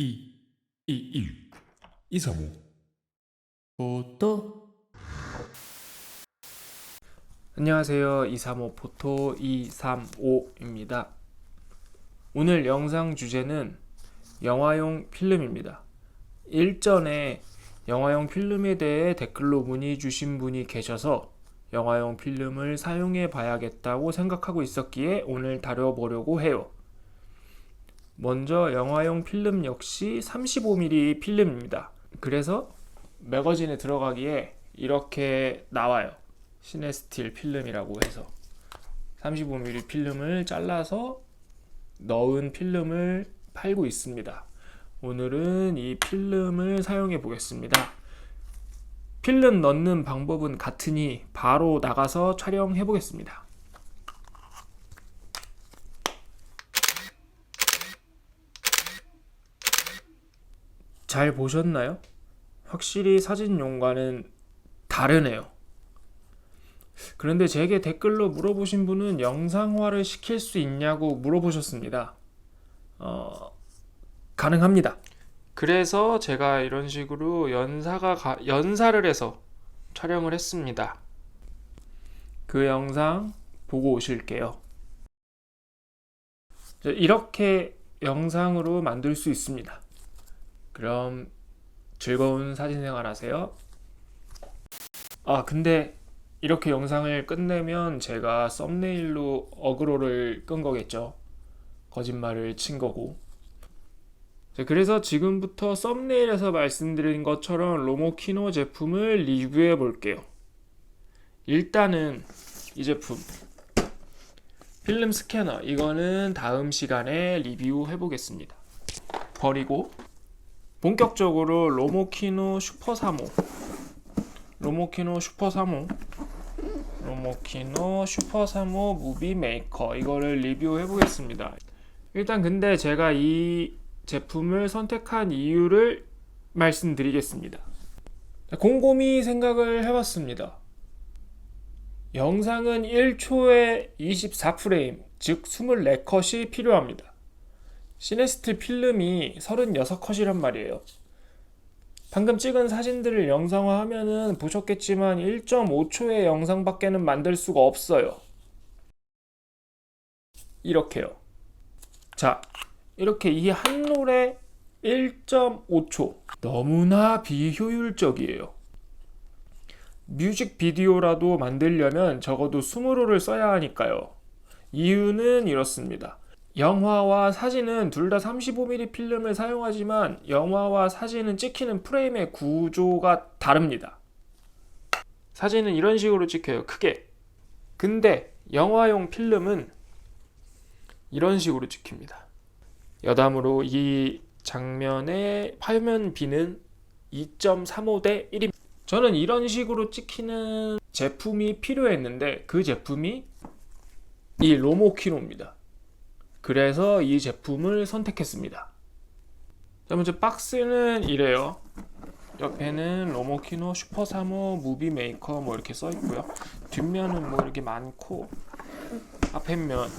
2 2 1 235 포토. 안녕하세요. 235 포토 235입니다. 오늘 영상 주제는 영화용 필름입니다. 일전에 영화용 필름에 대해 댓글로 문의 주신 분이 계셔서 영화용 필름을 사용해 봐야겠다고 생각하고 있었기에 오늘 다뤄보려고 해요 먼저 영화용 필름 역시 35mm 필름입니다 그래서 매거진에 들어가기에 이렇게 나와요. 시네스틸 필름이라고 해서 35mm 필름을 잘라서 넣은 필름을 팔고 있습니다. 오늘은 이 필름을 사용해 보겠습니다. 필름 넣는 방법은 같으니 바로 나가서 촬영해 보겠습니다. 잘 보셨나요? 확실히 사진용과는 다르네요. 그런데 제게 댓글로 물어보신 분은 영상화를 시킬 수 있냐고 물어보셨습니다. 어, 가능합니다. 그래서 제가 이런 식으로 연사가 가- 연사를 해서 촬영을 했습니다. 그 영상 보고 오실게요. 자, 이렇게 영상으로 만들 수 있습니다. 그럼 즐거운 사진 생활 하세요. 아, 근데 이렇게 영상을 끝내면 제가 썸네일로 어그로를 끈 거겠죠. 거짓말을 친 거고. 자, 그래서 지금부터 썸네일에서 말씀드린 것처럼 로모키노 제품을 리뷰해 볼게요. 일단은 이 제품 필름 스캐너 이거는 다음 시간에 리뷰해 보겠습니다. 버리고 본격적으로 로모키노 슈퍼 3호 로모키노 슈퍼 3호 로모키노 슈퍼 3호 무비 메이커 이거를 리뷰해 보겠습니다. 일단 근데 제가 이 제품을 선택한 이유를 말씀드리겠습니다. 곰곰이 생각을 해봤습니다. 영상은 1초에 24프레임, 즉 24컷이 필요합니다. 시네스틸 필름이 36컷이란 말이에요. 방금 찍은 사진들을 영상화하면은 보셨겠지만 1.5초의 영상밖에는 만들 수가 없어요. 이렇게요. 자, 이렇게 이 한 롤에 1.5초. 너무나 비효율적이에요. 뮤직 비디오라도 만들려면 적어도 20롤을 써야 하니까요. 이유는 이렇습니다. 영화와 사진은 둘 다 35mm 필름을 사용하지만 영화와 사진은 찍히는 프레임의 구조가 다릅니다. 사진은 이런 식으로 찍혀요. 크게. 근데 영화용 필름은 이런 식으로 찍힙니다. 여담으로 이 장면의 화면 비는 2.35 대 1입니다. 저는 이런 식으로 찍히는 제품이 필요했는데 그 제품이 이 로모키노입니다. 그래서 이 제품을 선택했습니다. 자, 먼저 박스는 이래요. 옆에는 로모키노 슈퍼 3호 무비 메이커 뭐 이렇게 써 있고요. 뒷면은 뭐 이렇게 많고 앞에면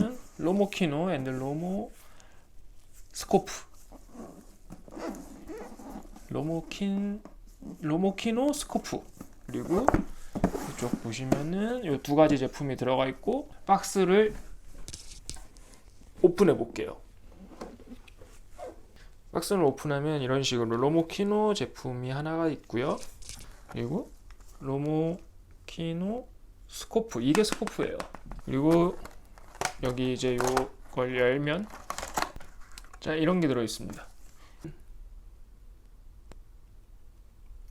은 로모키노 앤드 로모 스코프 로모킨 로모키노 스코프 그리고 이쪽 보시면은 이 두 가지 제품이 들어가 있고 박스를 오픈해 볼게요. 박스를 오픈하면 이런 식으로 로모키노 제품이 하나가 있고요. 그리고 로모키노 스코프 이게 스코프예요. 그리고 여기 이제 요걸 열면 자 이런 게 들어 있습니다.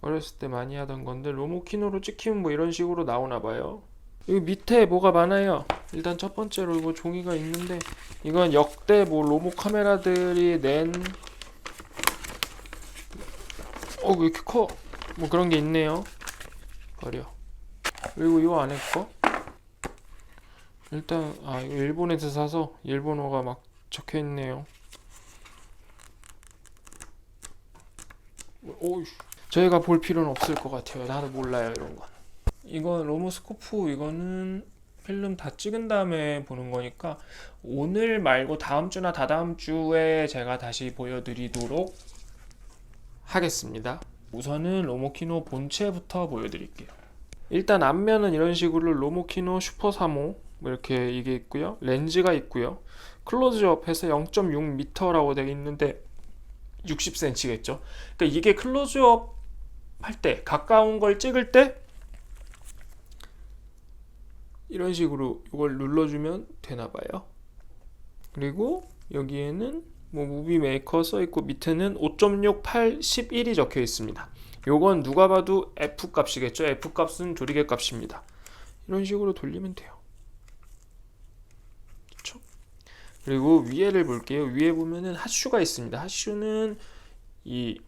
어렸을 때 많이 하던 건데 로모키노로 찍히면 뭐 이런 식으로 나오나 봐요. 여기 밑에 뭐가 많아요. 일단 첫 번째로 이거 종이가 있는데 이건 역대 뭐 로모 카메라들이 낸 어, 왜 이렇게 커? 뭐 그런 게 있네요. 버려. 그리고 이 안에 거 일단 아 이거 일본에서 사서 일본어가 막 적혀 있네요. 오이 저희가 볼 필요는 없을 것 같아요. 나도 몰라요 이런 건. 이건 로모스코프 이거는 필름 다 찍은 다음에 보는 거니까 오늘 말고 다음 주나 다다음 주에 제가 다시 보여드리도록 하겠습니다. 우선은 로모키노 본체부터 보여드릴게요. 일단 앞면은 이런 식으로 로모키노 슈퍼 3호 뭐 이렇게 이게 있고요. 렌즈가 있고요. 클로즈업 해서 0.6m라고 되어 있는데 60cm겠죠. 그러니까 이게 클로즈업 할 때 가까운 걸 찍을 때 이런 식으로 이걸 눌러주면 되나 봐요. 그리고 여기에는 뭐 무비 메이커 써 있고 밑에는 5.68 11이 적혀 있습니다. 요건 누가 봐도 F 값이겠죠. F 값은 조리개 값입니다. 이런 식으로 돌리면 돼요. 그렇죠? 그리고 위에를 볼게요. 위에 보면은 핫슈가 있습니다. 핫슈는 이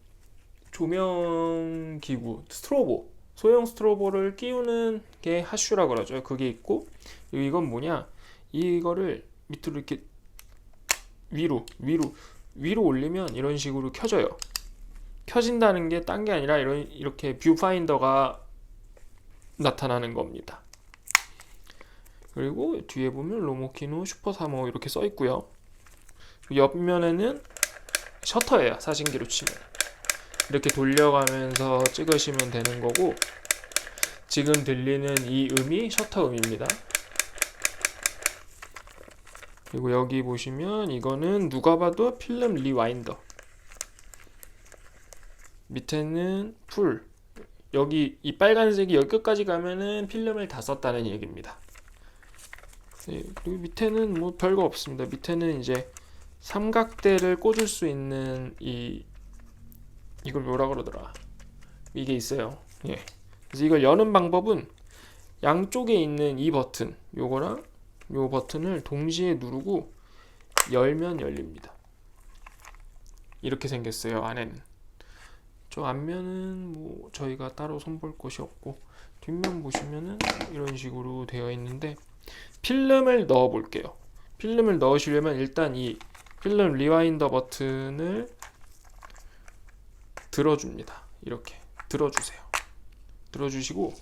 조명 기구 스트로보 소형 스트로보를 끼우는 게 핫슈라 그러죠. 그게 있고 이건 뭐냐? 이거를 밑으로 이렇게 위로 위로 위로 올리면 이런 식으로 켜져요. 켜진다는 게 딴 게 아니라 이런 이렇게 뷰파인더가 나타나는 겁니다. 그리고 뒤에 보면 로모키노 슈퍼 3호 이렇게 써 있고요. 옆면에는 셔터예요. 사진기로 치면. 이렇게 돌려가면서 찍으시면 되는 거고 지금 들리는 이 음이 셔터 음입니다. 그리고 여기 보시면 이거는 누가 봐도 필름 리와인더 밑에는 풀 여기 이 빨간색이 여기 끝까지 가면은 필름을 다 썼다는 얘기입니다. 네, 그리고 밑에는 뭐 별거 없습니다. 밑에는 이제 삼각대를 꽂을 수 있는 이 이걸 뭐라 그러더라. 이게 있어요. 예. 그래서 이걸 여는 방법은 양쪽에 있는 이 버튼, 요거랑 요 버튼을 동시에 누르고 열면 열립니다. 이렇게 생겼어요. 안에는. 저 앞면은 뭐 저희가 따로 손볼 곳이 없고 뒷면 보시면은 이런 식으로 되어 있는데 필름을 넣어 볼게요. 필름을 넣으시려면 일단 이 필름 리와인더 버튼을 들어줍니다. 이렇게 들어주세요. 들어주시고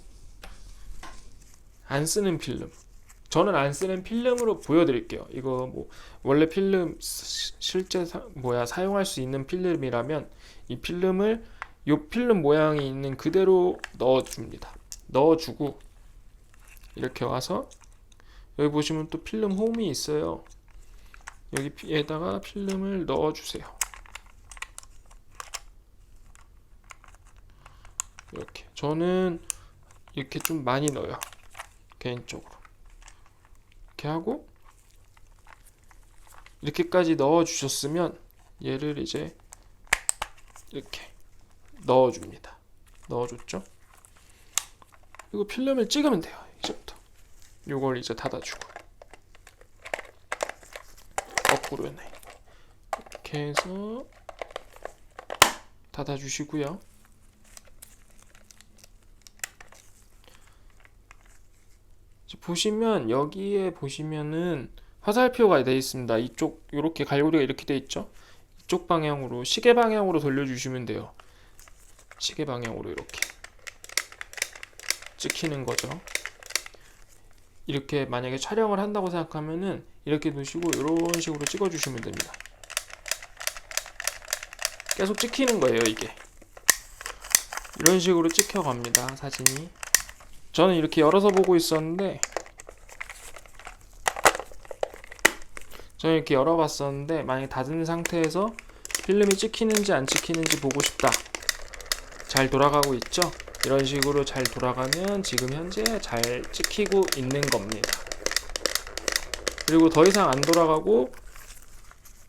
안 쓰는 필름. 저는 안 쓰는 필름으로 보여드릴게요. 이거 뭐 원래 필름 시- 실제 사, 뭐야 사용할 수 있는 필름이라면 이 필름을 요 필름 모양이 있는 그대로 넣어줍니다. 넣어주고 이렇게 와서 여기 보시면 또 필름 홈이 있어요. 여기에다가 필름을 넣어주세요. 이렇게. 저는 이렇게 좀 많이 넣어요. 개인적으로. 이렇게 하고 이렇게까지 넣어 주셨으면 얘를 이제 이렇게 넣어 줍니다. 넣어 줬죠? 그리고 필름을 찍으면 돼요 이제부터. 요걸 이제 닫아주고. 거꾸로네. 이렇게 해서 닫아주시고요 이제 보시면 여기에 보시면은 화살표가 되어 있습니다. 이쪽 이렇게 갈고리가 이렇게 되어 있죠. 이쪽 방향으로 시계 방향으로 돌려주시면 돼요. 시계 방향으로 이렇게 찍히는 거죠. 이렇게 만약에 촬영을 한다고 생각하면은 이렇게 놓으시고 이런 식으로 찍어주시면 됩니다. 계속 찍히는 거예요 이게. 이런 식으로 찍혀갑니다 사진이. 저는 이렇게 열어서 보고 있었는데 저는 이렇게 열어봤었는데 만약에 닫은 상태에서 필름이 찍히는지 안 찍히는지 보고 싶다 잘 돌아가고 있죠 이런 식으로 잘 돌아가면 지금 현재 잘 찍히고 있는 겁니다 그리고 더 이상 안 돌아가고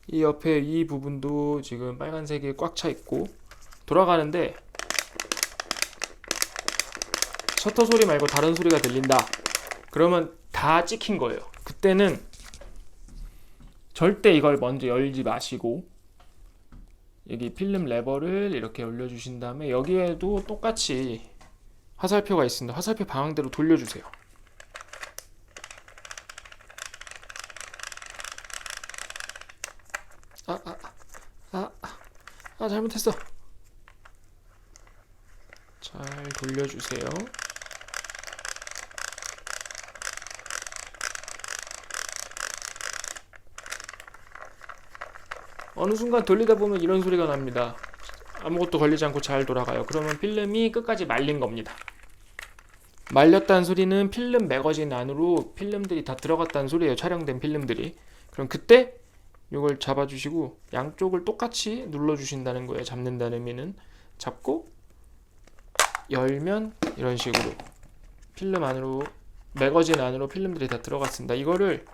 이 옆에 이 부분도 지금 빨간색이 꽉 차 있고 돌아가는데 셔터 소리 말고 다른 소리가 들린다. 그러면 다 찍힌 거예요. 그때는 절대 이걸 먼저 열지 마시고 여기 필름 레버를 이렇게 올려주신 다음에 여기에도 똑같이 화살표가 있습니다. 화살표 방향대로 돌려주세요. 아, 아, 아, 아, 아, 잘못했어. 잘 돌려주세요. 어느 순간 돌리다 보면 이런 소리가 납니다. 아무것도 걸리지 않고 잘 돌아가요. 그러면 필름이 끝까지 말린 겁니다. 말렸다는 소리는 필름 매거진 안으로 필름들이 다 들어갔다는 소리예요. 촬영된 필름들이. 그럼 그때 이걸 잡아주시고 양쪽을 똑같이 눌러주신다는 거예요. 잡는다는 의미는 잡고 열면 이런 식으로 필름 안으로 매거진 안으로 필름들이 다 들어갔습니다. 이거를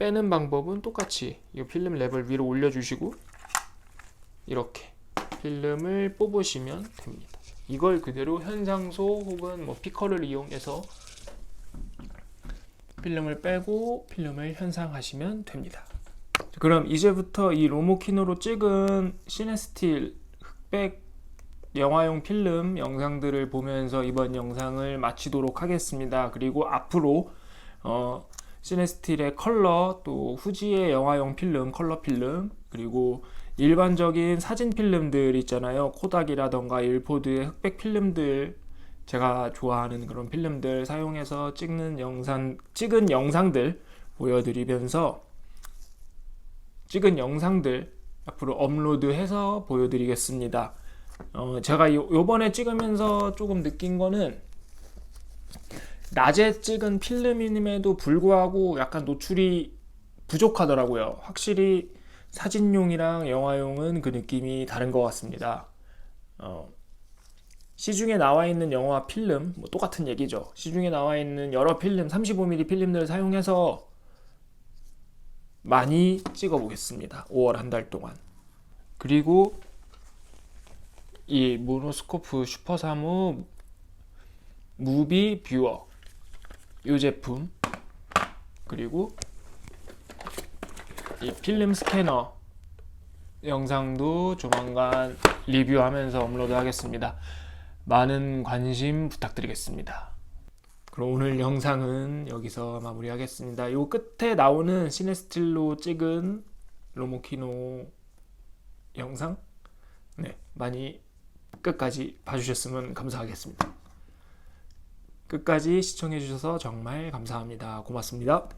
빼는 방법은 똑같이 이 필름 랩을 위로 올려주시고 이렇게 필름을 뽑으시면 됩니다. 이걸 그대로 현상소 혹은 뭐 피커를 이용해서 필름을 빼고 필름을 현상하시면 됩니다. 그럼 이제부터 이 로모키노로 찍은 시네스틸 흑백 영화용 필름 영상들을 보면서 이번 영상을 마치도록 하겠습니다. 그리고 앞으로 어, 시네스틸의 컬러 또 후지의 영화용 필름 컬러 필름 그리고 일반적인 사진 필름들 있잖아요 코닥이라던가 일포드의 흑백 필름들 제가 좋아하는 그런 필름들 사용해서 찍는 영상 찍은 영상들 보여드리면서 찍은 영상들 앞으로 업로드해서 보여드리겠습니다. 어, 제가 요, 요번에 찍으면서 조금 느낀 거는 낮에 찍은 필름임에도 불구하고 약간 노출이 부족하더라고요. 확실히 사진용이랑 영화용은 그 느낌이 다른 것 같습니다. 어, 시중에 나와 있는 영화 필름, 뭐 똑같은 얘기죠. 시중에 나와 있는 여러 필름, 35mm 필름들을 사용해서 많이 찍어 보겠습니다. 5월 한 달 동안. 그리고 이 모노스코프 슈퍼 사무 무비 뷰어 이 제품 그리고 이 필름 스캐너 영상도 조만간 리뷰하면서 업로드 하겠습니다. 많은 관심 부탁드리겠습니다. 그럼 오늘 영상은 여기서 마무리하겠습니다. 요 끝에 나오는 시네스틸로 찍은 로모키노 영상 네 많이 끝까지 봐주셨으면 감사하겠습니다. 끝까지 시청해주셔서 정말 감사합니다. 고맙습니다.